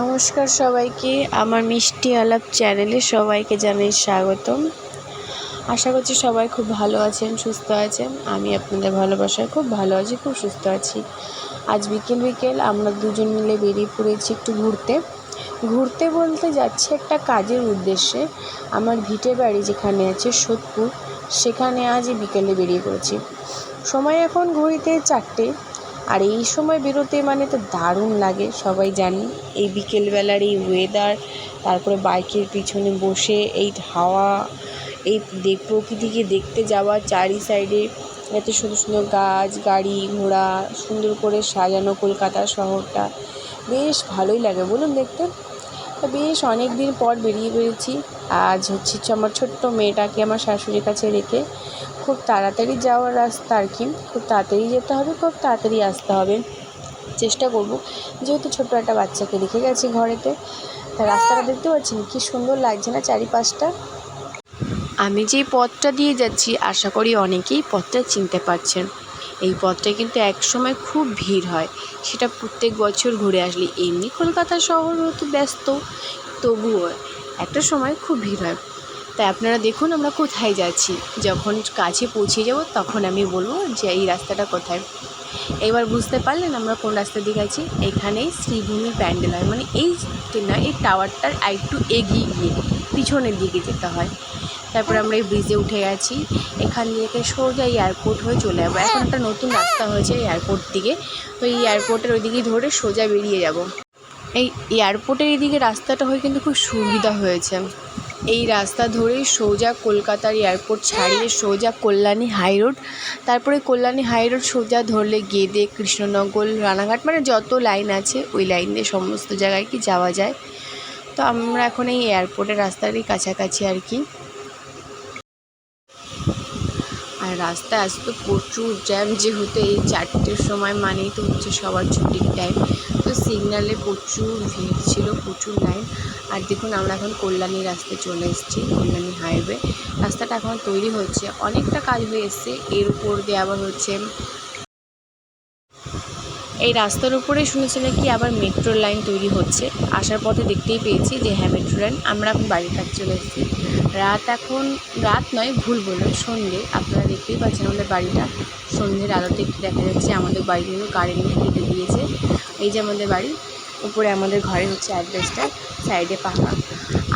নমস্কার সবাইকে। আমার মিষ্টি আলাপ চ্যানেলে সবাইকে জানাই স্বাগতম। আশা করছি সবাই খুব ভালো আছেন, সুস্থ আছেন। আমি আপনাদের ভালোবাসায় খুব ভালো আছি, খুব সুস্থ আছি। আজ বিকেল বিকেল আমরা দুজন মিলে বেরিয়ে পড়েছি একটু ঘুরতে। ঘুরতে বলতে যাচ্ছি একটা কাজের উদ্দেশ্যে। আমার ভিটে বাড়ি যেখানে আছে সোদপুর, সেখানে আজ বিকেলে বেরিয়ে পড়েছি। সময় এখন ঘড়িতে চারটে। আর এই সময় বেরোতে মানে তো দারুণ লাগে, সবাই জানি। এই বিকেলবেলার এই ওয়েদার তারপরে বাইকের পিছনে বসে এই হাওয়া, এই প্রকৃতিকে দেখতে যাওয়া চারি সাইডে এত সুন্দর সুন্দর গাছ, গাড়ি ঘোড়া, সুন্দর করে সাজানো কলকাতা শহরটা। বেশ ভালোই লাগে, বলুন দেখতে। বেশ অনেক দিন পর বেরিয়ে পড়েছি আজ হচ্ছে আমার ছোট্ট মেয়েটাকে আমার শাশুড়ির কাছে রেখে খুব তাড়াতাড়ি যাওয়ার রাস্তা আর কি। খুব তাড়াতাড়ি যেতে হবে, খুব তাড়াতাড়ি আসতে হবে। চেষ্টা করব। যেহেতু ছোট্ট একটা বাচ্চাকে রেখে গেছি ঘরেতে তা রাস্তাটা দেখতে পাচ্ছেন কি সুন্দর লাগছে না চারিপাশটা? আমি যেই পথটা দিয়ে যাচ্ছি, আশা করি অনেকেই পথটা চিনতে পারছেন। এই পথটা কিন্তু এক সময় খুব ভিড় হয়। সেটা প্রত্যেক বছর ঘুরে আসলে। এমনি কলকাতা শহর তো ব্যস্ত, তবুও একটা সময় খুব ভিড় হয়। তাই আপনারা দেখুন আমরা কোথায় যাচ্ছি। যখন কাছে পৌঁছে যাব তখন আমি বলব যে এই রাস্তাটা কোথায়? এবার বুঝতে পারলেন আমরা কোন রাস্তা দিকে আছি এখানেই শ্রীভূমি প্যান্ডেল হয়। মানে এই না, এই টাওয়ারটার আরেকটু এগিয়ে গিয়ে পিছনের দিকে যেতে হয়। তারপরে আমরা এই ব্রিজে উঠে গেছি। এখান থেকে সোজা এয়ারপোর্ট হয়ে চলে যাব। এখন একটা নতুন রাস্তা হয়েছে এয়ারপোর্ট দিকে। তো এই এয়ারপোর্টের ওইদিকে ধরে সোজা বেরিয়ে যাব। এই এয়ারপোর্টের এদিকে রাস্তাটা হয়ে কিন্তু খুব সুবিধা হয়েছে। এই রাস্তা ধরেই সোজা কলকাতার এয়ারপোর্ট ছাড়িয়ে সোজা কল্যাণী হাই রোড তারপরে কল্যাণী হাই রোড সোজা ধরলে গেদে, কৃষ্ণনগর, রানাঘাট মানে যত লাইন আছে, ওই লাইন দিয়ে সমস্ত জায়গায় কি যাওয়া যায়। তো আমরা এখন এই এয়ারপোর্টের রাস্তারই কাছাকাছি আর কি। আর রাস্তায় আজ তো প্রচুর জ্যাম, যেহেতু এই চারটের সময় মানেই তো হচ্ছে সবার ছুটির টাইম তো সিগনালে প্রচুর ভিড় ছিল, প্রচুর লাইন আর দেখুন, আমরা এখন কল্যাণী রাস্তায় চলে এসেছি, কল্যাণী হাইওয়ে রাস্তাটা এখন তৈরি হচ্ছে, অনেকটা কাজ হয়ে এসছে। এর উপর দিয়ে আবার হচ্ছে এই রাস্তার উপরে শুনেছি নাকি আবার মেট্রো লাইন তৈরি হচ্ছে। আসার পথে দেখতেই পেয়েছি যে হ্যাঁ মেট্রো লাইন আমরা এখন বাড়ির কাছে চলে এসেছি। রাত এখন, রাত নয়, ভুল বলুন সন্ধে। আপনারা দেখতেই পাচ্ছেন আমাদের বাড়িটা। সন্ধ্যের আলোতে একটু দেখা যাচ্ছে আমাদের বাড়ি কিন্তু কারেন্ট কেটে দিয়েছে। এই যে আমাদের বাড়ি, উপরে আমাদের ঘরে হচ্ছে অ্যাডভেস্টার সাইডে পাখা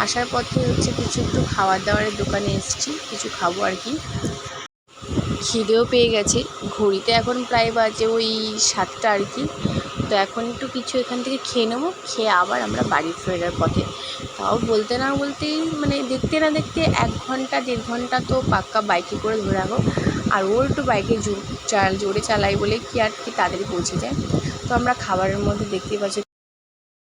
আসার পথে হচ্ছে কিছু একটু খাওয়ার দাওয়ারের দোকানে এসেছি, কিছু খাব আর কি। খিদেও পেয়ে গেছে। ঘড়িতে এখন প্রায় বাজে ওই সাতটা আর কি। তো এখন একটু কিছু এখান থেকে খেয়ে নেব, খেয়ে আবার আমরা বাড়ি ফেরার পথে। তাও বলতে না বলতেই মানে দেখতে না দেখতে এক ঘণ্টা, দেড় ঘণ্টা তো পাক্কা বাইকে করে ধরে রাখো। আর ও একটু বাইকে চাল জোরে চালাই বলে কি আর কি তাড়াতাড়ি পৌঁছে যায়। তো আমরা খাবারের মধ্যে দেখতেই পাচ্ছি